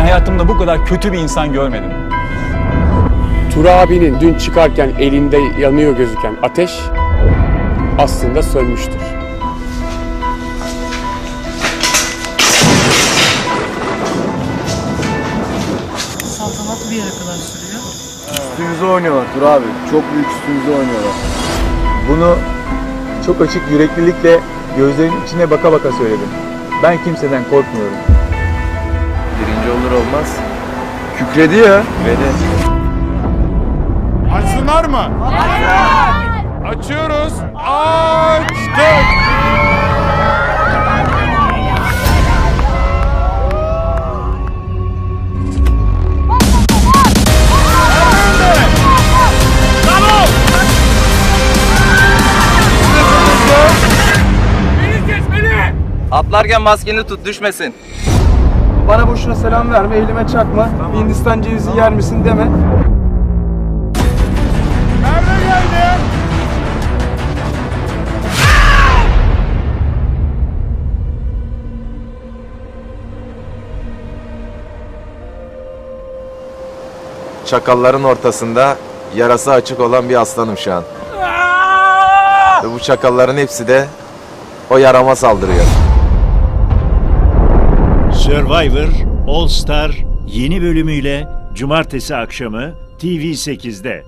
hayatımda bu kadar kötü bir insan görmedim. Tur abinin dün çıkarken elinde yanıyor gözüken ateş aslında sönmüştür. Saltanat bir yere kadar sürüyor. Üstümüze oynuyorlar Tur abi. Çok büyük üstümüze oynuyorlar. Bunu çok açık yüreklilikle gözlerin içine baka baka söyledim. Ben kimseden korkmuyorum. Birinci olur olmaz. Kükredi ya. Ve de Açsınlar mı? Açıyoruz. Açtık. Atlarken maskeni tut düşmesin. Bana boşuna selam verme, elime çakma. Hindistan cevizi yer misin deme. Nerede geldi? Çakalların ortasında yarası açık olan bir aslanım şu an. Ve bu çakalların hepsi de o yarama saldırıyor. Survivor All Star yeni bölümüyle cumartesi akşamı TV8'de.